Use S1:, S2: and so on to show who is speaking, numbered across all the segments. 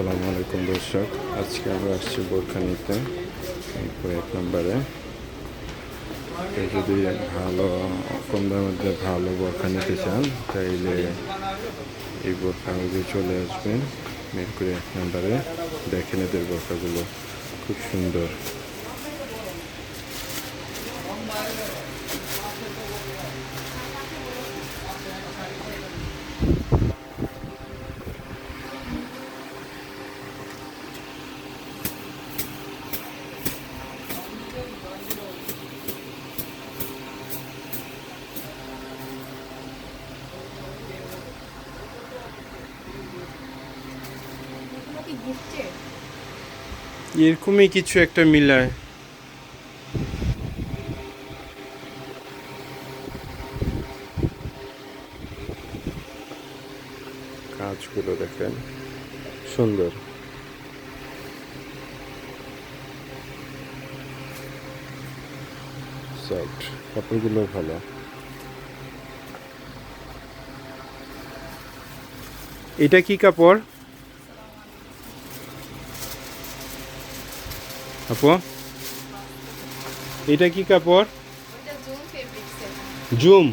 S1: আসসালামু আলাইকুম, দর্শক। আজকে আমরা আসছি বোরখা নিতে এক নম্বরে। যদি ভালো, কম দামের ভালো বোরখা নিতে চান, তাইলে এই বোরখা হাউসে চলে আসবেন মিরপুর এক নম্বরে। দেখেন এদের বোরখাগুলো খুব সুন্দর। এরকমই কিছু একটা মিলায়। কাজগুলো দেখেন সুন্দর। কাপড়গুলো ভালো। এটা কি কাপড়? আপু? এটা কি কাপড়?
S2: জুম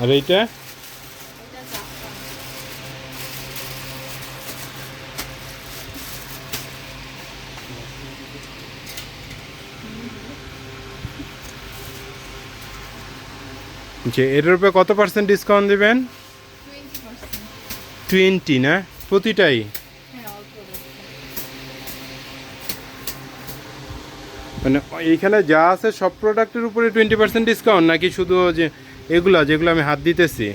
S1: আর এইটা? যে এটার উপরে কত পার্সেন্ট ডিসকাউন্ট দেবেন?
S2: টোয়েন্টি
S1: না? প্রতিটাই? মানে এইখানে যা আছে সব প্রোডাক্টের উপরে টোয়েন্টি পার্সেন্ট ডিসকাউন্ট নাকি শুধু যে এগুলা যেগুলো আমি হাত দিতেছি?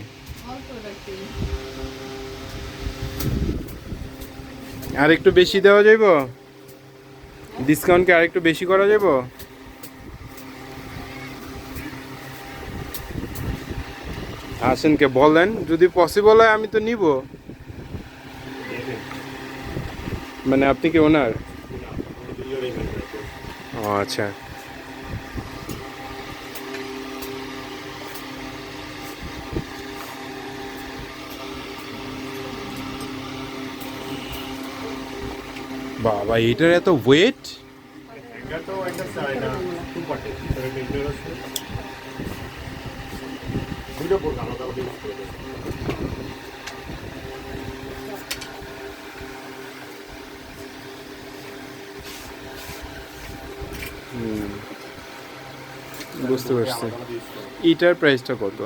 S1: আর একটু বেশি দেওয়া যাইব? ডিসকাউন্টকে আর একটু বেশি করা যাইব? আসেন কে বলেন, যদি পসিবল হয় আমি তো নিব। মানে আপনি কি ওনার ও আচ্ছা। বাবা এটার এত ওয়েট
S3: দুটো
S1: বুঝতে পারছি। এটার প্রাইসটা কত?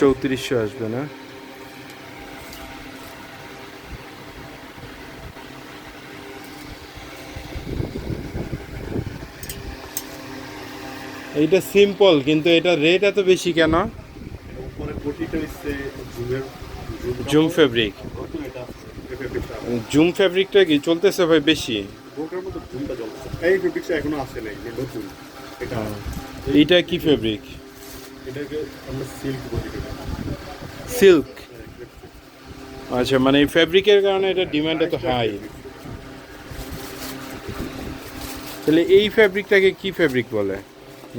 S1: চৌত্রিশশো আসবে না? এইটা সিম্পল কিন্তু এটা রেট এত বেশি কেন?
S3: উপরে কোটিটা
S1: জুম ফেব্রিক জুম ফেব্রিকটা কি চলতেছে ভাই বেশি?
S3: বোর্ডের মধ্যে জুমটা জ্বলছে। এই ফেব্রিকটা এখনও আসে নাই যে নতুন। এটা
S1: এইটা কি
S3: এটাকে আমরা সিল্ক বলি
S1: সিল্ক আচ্ছা মানে এই ফেব্রিকের কারণে এটা ডিমান্ড এত হাই তাহলে এই ফেব্রিকটাকে কি ফেব্রিক বলে?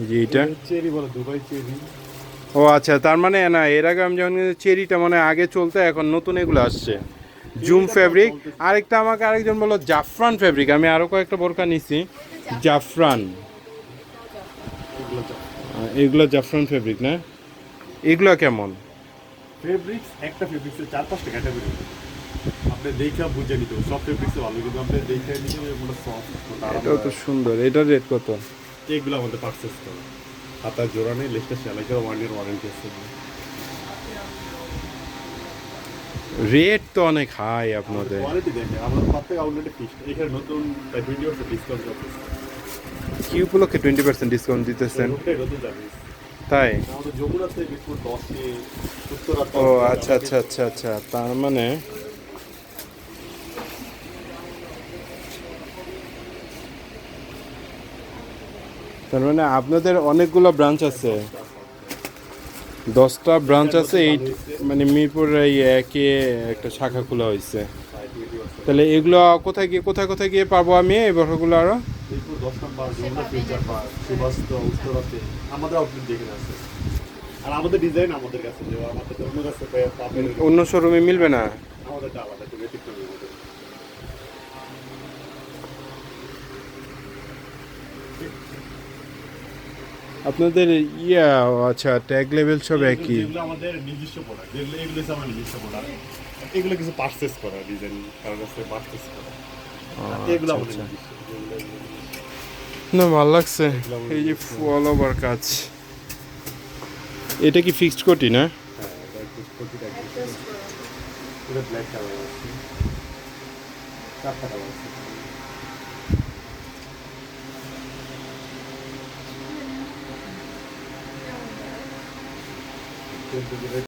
S1: যে এইটা?
S3: চেরি বলে দুবাই চেরি।
S1: ও আচ্ছা তার মানে না এর আগে আমি যখন চেরিটা মানে আগে চলতে এখন নতুন এগুলো আসছে। Zoom fabric. আরেকটা আমাকে আরেকজন বলল জাফরান ফেব্রিক। আমি আরও কয়েকটা বোরকা নিছি। জাফরান।
S3: এগুলো
S1: জাফরান ফেব্রিক না? এগুলো কেমন?
S3: ফেব্রিক্স একটা ফেব্রিক্সের চার পাঁচটা ক্যাটাগরি। আপনি দেখে বুঝে নিতে। সব ফেব্রিক্সে ভালো কিন্তু আপনি দেখে নিতে এগুলো সফট
S1: এটাও তো সুন্দর। এটার রেট কত?
S3: এগুলো আমাদের পারচেস করে। হাতার জোড়া নেই লেসটা সেলাই করে ওয়ান ইয়ার ওয়ারেন্টি আছে।
S1: রেট তো অনেক হাই আপনাদের।
S3: কোয়ালিটি দেখে আমাদের প্রত্যেক আউটলেটে ফিক্সড এখানে নতুন টোয়েন্টি পার্সেন্ট ডিসকাউন্ট
S1: কি উপলক্ষে টোয়েন্টি পার্সেন্ট ডিসকাউন্ট দিতেছেন? তাই? ও আচ্ছা আচ্ছা আচ্ছা আচ্ছা। তার মানে তার মানে আপনাদের অনেকগুলো ব্রাঞ্চ আছে। দশটা ব্রাঞ্চ আছে এই মানে মিরপুর এই একে একটা শাখা খোলা হয়েছে। তাহলে এগুলো কোথায় গিয়ে কোথায় কোথায় গিয়ে পাবো আমি এই বর্ষগুলো
S3: আরও? অন্য
S1: শোরুমে মিলবে না?
S3: ফিউচার
S1: আপনাদের ইয়া আচ্ছা ট্যাগ লেভেল সব একই?
S3: যেগুলো আমাদের নিজস্ব প্রোডাক্ট যেগুলো এগুলো হচ্ছে আমার নিজস্ব প্রোডাক্ট এগুলো কিছু পার্সেস করা ডিজাইন কারোর কাছে পার্সেস করা। এগুলো
S1: আচ্ছা,
S3: আমাদের
S1: আচ্ছা। না ভালো লাগছে। এই যে অল ওভার কাজ। এটা কি ফিক্সড কোটি না?
S3: হ্যাঁ এটা ব্ল্যাক কালার আছে। tempo
S2: de